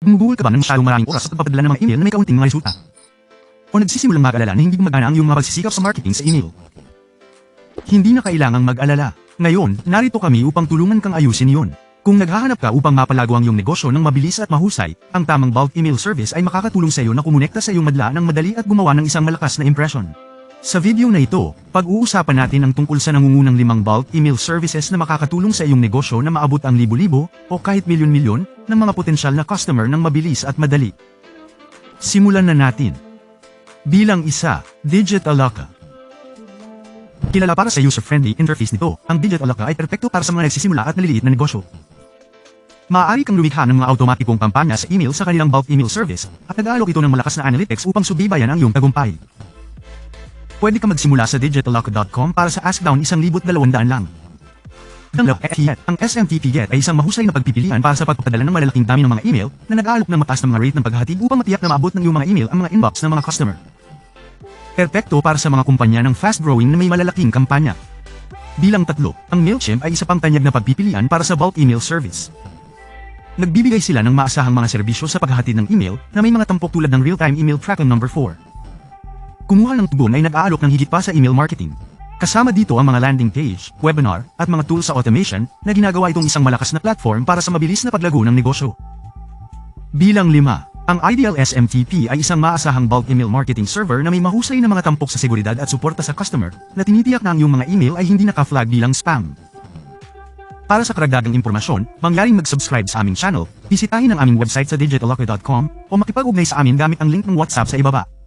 Gumuguhol ka ba ng masyadong maraming oras at pagpapadala ng mga email na may kaunting mga resulta? O nagsisimulang mag-alala na hindi gumagana ang iyong mga pagsisikap sa marketing sa email? Hindi na kailangang mag-alala. Ngayon, narito kami upang tulungan kang ayusin iyon. Kung naghahanap ka upang mapalago ang iyong negosyo ng mabilis at mahusay, ang tamang bulk email service ay makakatulong sa iyo na kumonekta sa iyong madla ng madali at gumawa ng isang malakas na impression. Sa video na ito, pag-uusapan natin ang tungkol sa nangungunang limang bulk email services na makakatulong sa iyong negosyo na maabot ang libo-libo o kahit milyon-milyon ng mga potensyal na customer ng mabilis at madali. Simulan na natin. Bilang isa, Digitaloka. Kilala para sa user-friendly interface nito, ang Digitaloka ay perpekto para sa mga nagsisimula at naliliit na negosyo. Maaari kang lumikha ng mga automatikong kampanya sa email sa kanilang bulk email service at nag-aalok ito ng malakas na analytics upang subibayan ang iyong tagumpay. Pwede ka magsimula sa digitalock.com para sa ask down 1,200 lang. Ang LFT ang SMTP Get ay isang mahusay na pagpipilian para sa pagpapadala ng malalaking dami ng mga email na nag-aalok ng mataas na mga rate ng paghahatid upang matiyak na maabot ng iyong mga email ang mga inbox ng mga customer. Perpekto para sa mga kumpanya ng fast-growing na may malalaking kampanya. Bilang tatlo, ang MailChimp ay isa pang tanyag na pagpipilian para sa bulk email service. Nagbibigay sila ng maasahang mga serbisyo sa paghahatid ng email na may mga tampok tulad ng real-time email tracking number 4. Kumuha ng tugon ay nag-aalok ng higit pa sa email marketing. Kasama dito ang mga landing page, webinar, at mga tools sa automation na ginagawa itong isang malakas na platform para sa mabilis na paglago ng negosyo. Bilang lima, ang Ideal SMTP ay isang maasahang bulk email marketing server na may mahusay na mga tampok sa seguridad at suporta sa customer na tinitiyak na ang iyong mga email ay hindi naka-flag bilang spam. Para sa karagdagang impormasyon, mangyaring mag-subscribe sa aming channel, bisitahin ang aming website sa digitalocker.com o makipag-ugnay sa amin gamit ang link ng WhatsApp sa ibaba.